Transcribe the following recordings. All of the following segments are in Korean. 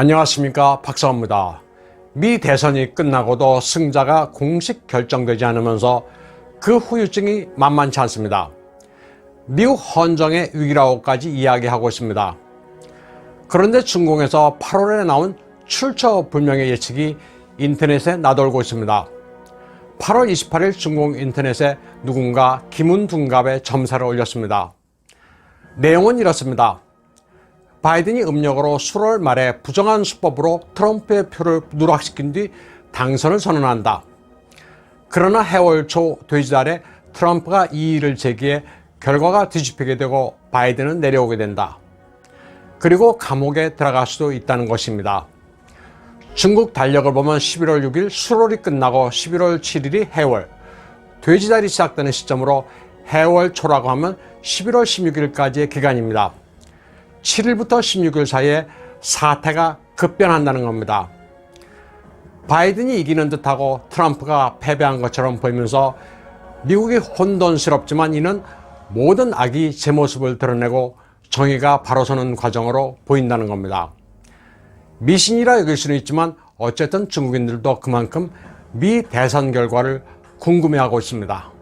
안녕하십니까 박사입니다. 미 대선이 끝나고도 승자가 공식 결정되지 않으면서 그 후유증이 만만치 않습니다. 미국 헌정의 위기라고까지 이야기하고 있습니다. 그런데 중공에서 8월에 나온 출처 불명의 예측이 인터넷에 나돌고 있습니다. 8월 28일 중공 인터넷에 누군가 기문둔갑의 점사를 올렸습니다. 내용은 이렇습니다. 바이든이 음력으로 10월 말에 부정한 수법으로 트럼프의 표를 누락시킨 뒤 당선을 선언한다. 그러나 해월 초 돼지달에 트럼프가 이의를 제기해 결과가 뒤집히게 되고 바이든은 내려오게 된다. 그리고 감옥에 들어갈 수도 있다는 것입니다. 중국 달력을 보면 11월 6일 수월이 끝나고 11월 7일이 해월, 돼지달이 시작되는 시점으로 해월 초라고 하면 11월 16일까지의 기간입니다. 7일부터 16일 사이에 사태가 급변한다는 겁니다. 바이든이 이기는 듯하고 트럼프가 패배한 것처럼 보이면서 미국이 혼돈스럽지만 이는 모든 악이 제 모습을 드러내고 정의가 바로 서는 과정으로 보인다는 겁니다. 미신이라 여길 수는 있지만 어쨌든 중국인들도 그만큼 미 대선 결과를 궁금해하고 있습니다.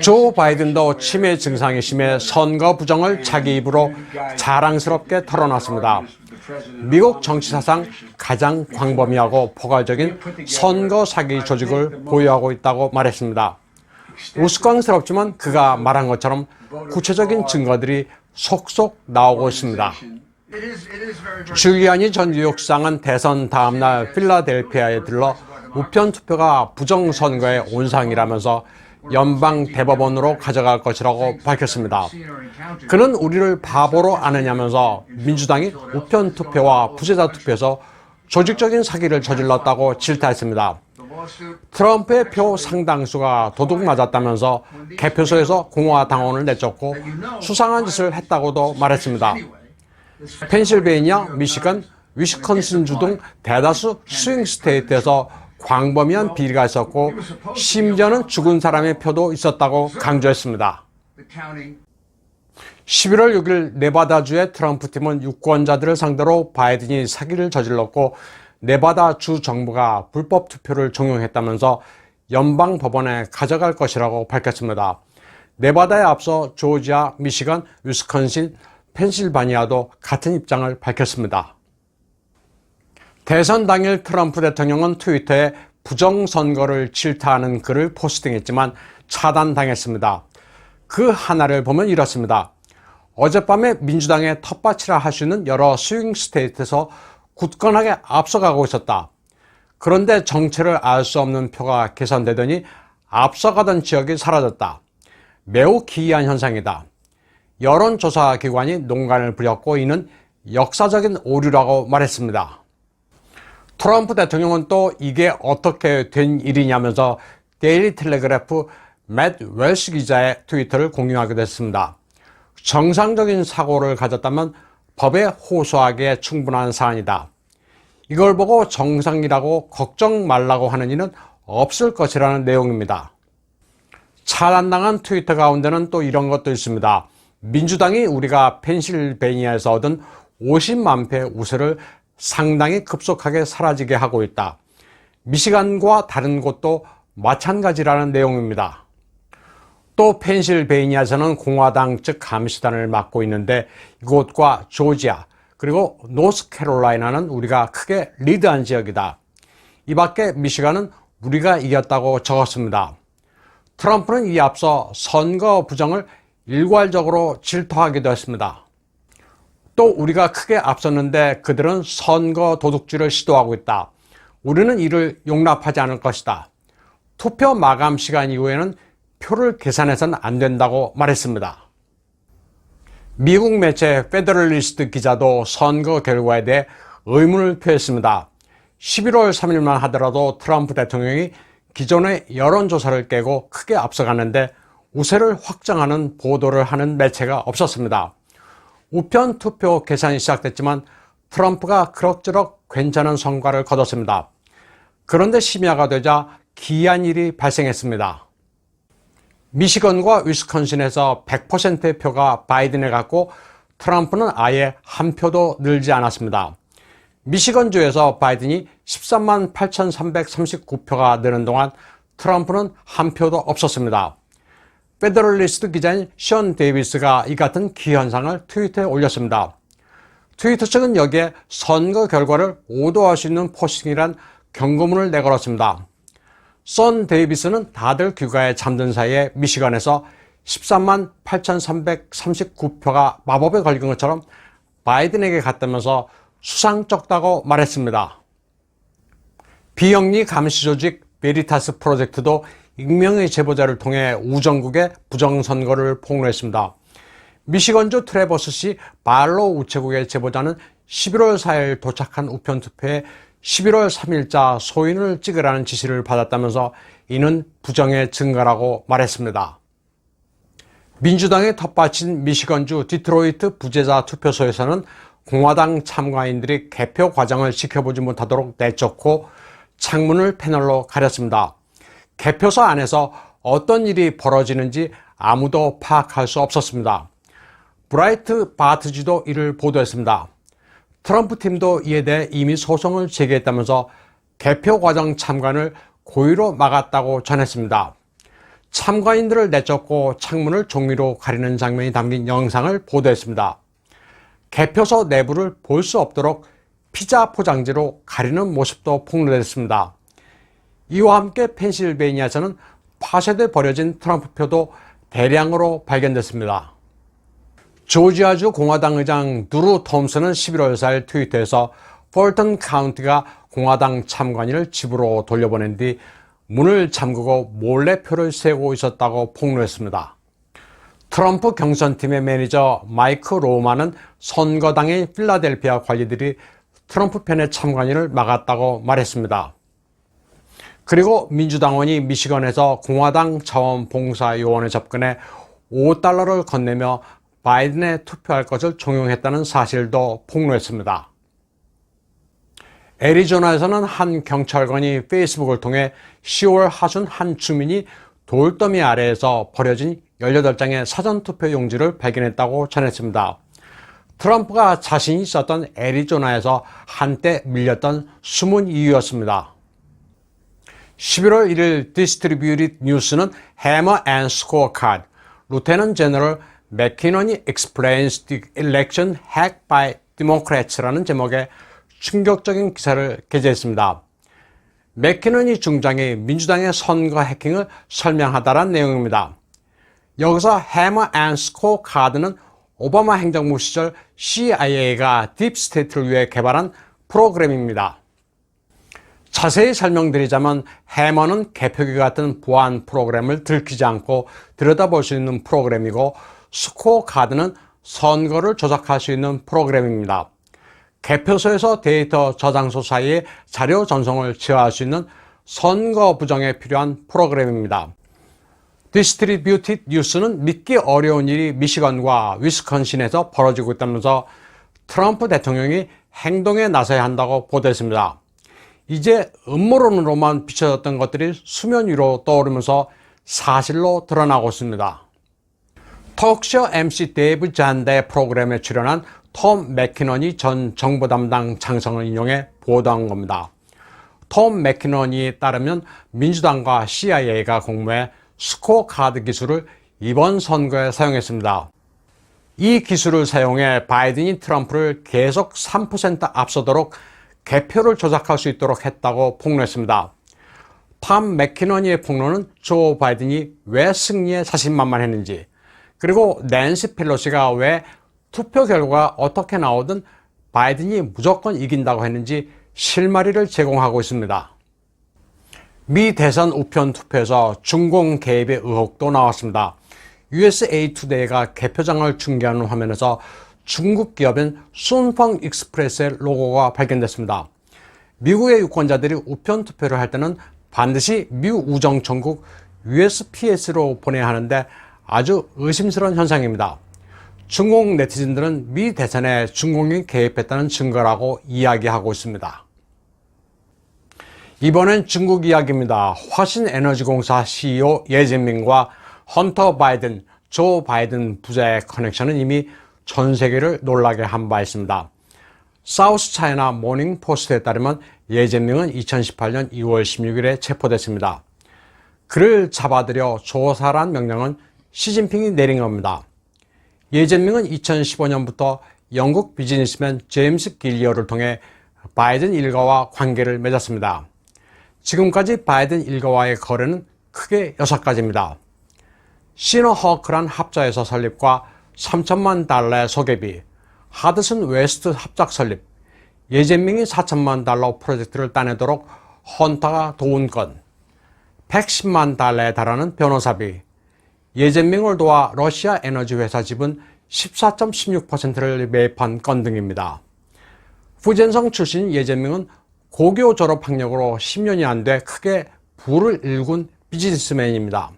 조 바이든도 치매 증상이 심해 선거 부정을 자기 입으로 자랑스럽게 털어놨습니다. 미국 정치사상 가장 광범위하고 포괄적인 선거 사기 조직을 보유하고 있다고 말했습니다. 우스꽝스럽지만 그가 말한 것처럼 구체적인 증거들이 속속 나오고 있습니다. 줄리아니 전 뉴욕 시장은 대선 다음날 필라델피아에 들러 우편 투표가 부정선거의 온상이라면서 연방 대법원으로 가져갈 것이라고 밝혔습니다. 그는 우리를 바보로 아느냐면서 민주당이 우편 투표와 부재자 투표에서 조직적인 사기를 저질렀다고 질타했습니다. 트럼프의 표 상당수가 도둑 맞았다면서 개표소에서 공화 당원을 내쫓고 수상한 짓을 했다고도 말했습니다. 펜실베이니아, 미시건, 위스콘신 주 등 대다수 스윙 스테이트에서 광범위한 비리가 있었고 심지어는 죽은 사람의 표도 있었다고 강조했습니다. 11월 6일 네바다주의 트럼프 팀은 유권자들을 상대로 바이든이 사기를 저질렀고 네바다 주 정부가 불법 투표를 종용했다면서 연방 법원에 가져갈 것이라고 밝혔습니다. 네바다에 앞서 조지아, 미시건, 위스콘신, 펜실바니아도 같은 입장을 밝혔습니다. 대선 당일 트럼프 대통령은 트위터에 부정선거를 질타하는 글을 포스팅했지만 차단당했습니다. 그 하나를 보면 이렇습니다. 어젯밤에 민주당의 텃밭이라 할 수 있는 여러 스윙 스테이트에서 굳건하게 앞서가고 있었다. 그런데 정체를 알 수 없는 표가 계산되더니 앞서가던 지역이 사라졌다. 매우 기이한 현상이다. 여론조사 기관이 농간을 부렸고 이는 역사적인 오류라고 말했습니다. 트럼프 대통령은 또 이게 어떻게 된 일이냐면서 데일리 텔레그래프 맷 웰스 기자의 트위터를 공유하게 됐습니다. 정상적인 사고를 가졌다면 법에 호소하기에 충분한 사안이다. 이걸 보고 정상이라고 걱정 말라고 하는 이는 없을 것이라는 내용입니다. 차단당한 트위터 가운데는 또 이런 것도 있습니다. 민주당이 우리가 펜실베니아에서 얻은 50만 표 우세를 상당히 급속하게 사라지게 하고 있다. 미시간과 다른 곳도 마찬가지라는 내용입니다. 또 펜실베이니아에서는 공화당 측 감시단을 맡고 있는데 이곳과 조지아 그리고 노스캐롤라이나는 우리가 크게 리드한 지역이다. 이 밖에 미시간은 우리가 이겼다고 적었습니다. 트럼프는 이 앞서 선거 부정을 일괄적으로 질투하기도 했습니다. 또 우리가 크게 앞섰는데 그들은 선거 도둑질을 시도하고 있다. 우리는 이를 용납하지 않을 것이다. 투표 마감 시간 이후에는 표를 계산해서는 안 된다고 말했습니다. 미국 매체 페더럴리스트 기자도 선거 결과에 대해 의문을 표했습니다. 11월 3일만 하더라도 트럼프 대통령이 기존의 여론조사를 깨고 크게 앞서가는데 우세를 확정하는 보도를 하는 매체가 없었습니다. 우편 투표 계산이 시작됐지만 트럼프가 그럭저럭 괜찮은 성과를 거뒀습니다. 그런데 심야가 되자 기이한 일이 발생했습니다. 미시건과 위스콘신에서 100%의 표가 바이든에 갔고 트럼프는 아예 한 표도 늘지 않았습니다. 미시건주에서 바이든이 13만 8,339표가 되는 동안 트럼프는 한 표도 없었습니다. 페더럴리스트 기자인 션 데이비스가 이 같은 기현상을 트위터에 올렸습니다. 트위터 측은 여기에 선거 결과를 오도할 수 있는 포스팅이란 경고문을 내걸었습니다. 선 데이비스는 다들 귀가에 잠든 사이에 미시건에서 13만 8,339표가 마법에 걸린 것처럼 바이든에게 갔다면서 수상쩍다고 말했습니다. 비영리 감시 조직 베리타스 프로젝트도 익명의 제보자를 통해 우정국의 부정선거를 폭로했습니다. 미시건주 트레버스시 발로 우체국의 제보자는 11월 4일 도착한 우편 투표에 11월 3일자 소인을 찍으라는 지시를 받았다면서 이는 부정의 증거라고 말했습니다. 민주당의 텃밭인 미시건주 디트로이트 부재자 투표소에서는 공화당 참가인들이 개표 과정을 지켜보지 못하도록 내쫓고 창문을 패널로 가렸습니다. 개표소 안에서 어떤 일이 벌어지는지 아무도 파악할 수 없었습니다. 브라이트 바트지도 이를 보도했습니다. 트럼프 팀도 이에 대해 이미 소송을 제기했다면서 개표 과정 참관을 고의로 막았다고 전했습니다. 참가인들을 내쫓고 창문을 종이로 가리는 장면이 담긴 영상을 보도했습니다. 개표소 내부를 볼 수 없도록 피자 포장지로 가리는 모습도 폭로됐습니다. 이와 함께 펜실베이니아에서는 파쇄돼 버려진 트럼프 표도 대량으로 발견됐습니다. 조지아주 공화당 의장 누루 톰슨은 11월 4일 트위터에서 폴턴 카운티가 공화당 참관인을 집으로 돌려보낸 뒤 문을 잠그고 몰래 표를 세고 있었다고 폭로했습니다. 트럼프 경선팀의 매니저 마이크 로마는 선거당의 필라델피아 관리들이 트럼프 편의 참관인을 막았다고 말했습니다. 그리고 민주당원이 미시건에서 공화당 자원봉사요원에 접근해 5달러를 건네며 바이든에 투표할 것을 종용했다는 사실도 폭로했습니다. 애리조나에서는 한 경찰관이 페이스북을 통해 10월 하순 한 주민이 돌더미 아래에서 버려진 18장의 사전투표 용지를 발견했다고 전했습니다. 트럼프가 자신이 있었던 애리조나에서 한때 밀렸던 숨은 이유였습니다. 11월 1일 디스트리뷰티드 뉴스는 해머 앤 스코어 카드, 루테넌 제너럴 맥키넌이 explains the election hacked by Democrats라는 제목의 충격적인 기사를 게재했습니다. 맥키넌이 중장이 민주당의 선거 해킹을 설명하다란 내용입니다. 여기서 해머 앤 스코 카드는 오바마 행정부 시절 CIA가 딥스테이트를 위해 개발한 프로그램입니다. 자세히 설명드리자면 해머는 개표기 같은 보안 프로그램을 들키지 않고 들여다볼 수 있는 프로그램이고 스코어 카드는 선거를 조작할 수 있는 프로그램입니다. 개표소에서 데이터 저장소 사이에 자료 전송을 제어할 수 있는 선거 부정에 필요한 프로그램입니다. 디스트리뷰티드 뉴스는 믿기 어려운 일이 미시건과 위스콘신에서 벌어지고 있다면서 트럼프 대통령이 행동에 나서야 한다고 보도했습니다. 이제 음모론으로만 비춰졌던 것들이 수면 위로 떠오르면서 사실로 드러나고 있습니다. 톡쇼 MC 데이브 잔다의 프로그램에 출연한 톰 맥키넌이 전 정보 담당 장성을 인용해 보도한 겁니다. 톰 맥키넌이 따르면 민주당과 CIA가 공모해 스코어 카드 기술을 이번 선거에 사용했습니다. 이 기술을 사용해 바이든이 트럼프를 계속 3% 앞서도록 개표를 조작할 수 있도록 했다고 폭로했습니다. 팜 맥키너니의 폭로는 조 바이든이 왜 승리에 자신만만했는지 그리고 낸시 펠로시가 왜 투표 결과가 어떻게 나오든 바이든이 무조건 이긴다고 했는지 실마리를 제공하고 있습니다. 미 대선 우편 투표에서 중공 개입의 의혹도 나왔습니다. USA 투데이가 개표장을 중계하는 화면에서 중국 기업인 순펑 익스프레스의 로고가 발견됐습니다. 미국의 유권자들이 우편 투표를 할 때는 반드시 미국 우정청국 USPS로 보내야 하는데 아주 의심스러운 현상입니다. 중국 네티즌들은 미 대선에 중공이 개입했다는 증거라고 이야기하고 있습니다. 이번엔 중국 이야기입니다. 화신에너지공사 CEO 예진민과 헌터 바이든, 조 바이든 부자의 커넥션은 이미 전 세계를 놀라게 한 바 있습니다. 사우스 차이나 모닝 포스트에 따르면 예재명은 2018년 2월 16일에 체포됐습니다. 그를 잡아들여 조사란 명령은 시진핑이 내린 겁니다. 예재명은 2015년부터 영국 비즈니스맨 제임스 길리어를 통해 바이든 일가와 관계를 맺었습니다. 지금까지 바이든 일가와의 거래는 크게 6가지입니다. 시너허크란 합자에서 설립과 3천만 달러의 소개비, 하드슨 웨스트 합작 설립, 예재명이 4천만 달러 프로젝트를 따내도록 헌터가 도운 건, 110만 달러에 달하는 변호사비, 예재명을 도와 러시아 에너지 회사 지분 14.16%를 매입한 건 등입니다. 후젠성 출신 예재명은 고교 졸업 학력으로 10년이 안 돼 크게 부를 일군 비즈니스맨입니다.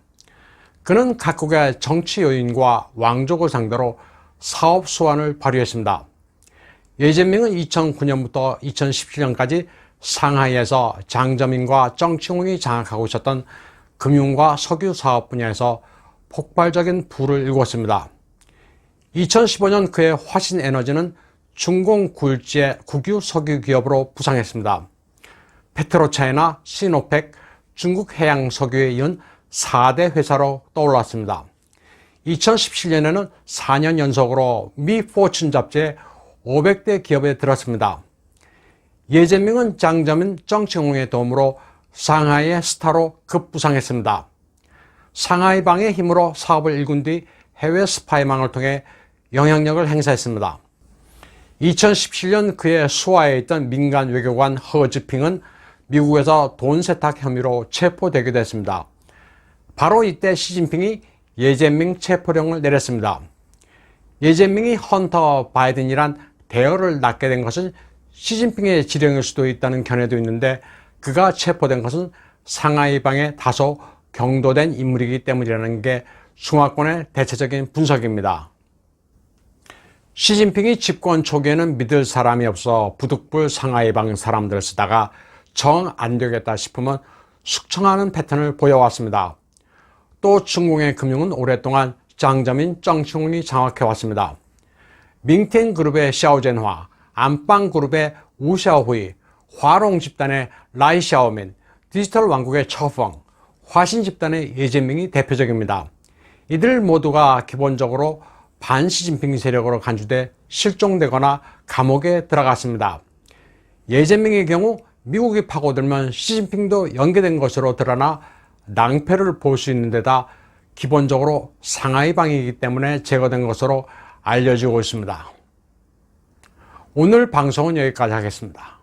그는 각국의 정치 요인과 왕족을 상대로 사업 수완을 발휘했습니다. 예재명은 2009년부터 2017년까지 상하이에서 장점인과 정치홍이 장악하고 있었던 금융과 석유 사업 분야에서 폭발적인 부를 일궜습니다. 2015년 그의 화신 에너지는 중공 굴지의 국유 석유 기업으로 부상했습니다. 페트로차이나, 시노펙, 중국 해양 석유에 이은 4대 회사로 떠올랐습니다. 2017년에는 4년 연속으로 미 포춘 잡지에 500대 기업에 들었습니다. 예재명은 장점인 정치홍의 도움으로 상하이의 스타로 급부상했습니다. 상하이 방의 힘으로 사업을 일군 뒤 해외 스파이망을 통해 영향력을 행사했습니다. 2017년 그의 수하에 있던 민간 외교관 허즈핑은 미국에서 돈 세탁 혐의로 체포되게 됐습니다. 바로 이때 시진핑이 예재명 체포령을 내렸습니다. 예재명이 헌터 바이든이란 대열을 낳게 된 것은 시진핑의 지령일 수도 있다는 견해도 있는데 그가 체포된 것은 상하이방에 다소 경도된 인물이기 때문이라는 게 중화권의 대체적인 분석입니다. 시진핑이 집권 초기에는 믿을 사람이 없어 부득불 상하이방 사람들 쓰다가 정 안 되겠다 싶으면 숙청하는 패턴을 보여왔습니다. 또 중공의 금융은 오랫동안 장점인 정치홍이 장악해 왔습니다. 밍텐 그룹의 샤오젠화, 안방 그룹의 우샤오후이, 화롱 집단의 라이 샤오민, 디지털 왕국의 처펑, 화신 집단의 예재명이 대표적입니다. 이들 모두가 기본적으로 반시진핑 세력으로 간주돼 실종되거나 감옥에 들어갔습니다. 예재명의 경우 미국이 파고들면 시진핑도 연계된 것으로 드러나 낭패를 볼 수 있는 데다 기본적으로 상하이 방이기 때문에 제거된 것으로 알려지고 있습니다. 오늘 방송은 여기까지 하겠습니다.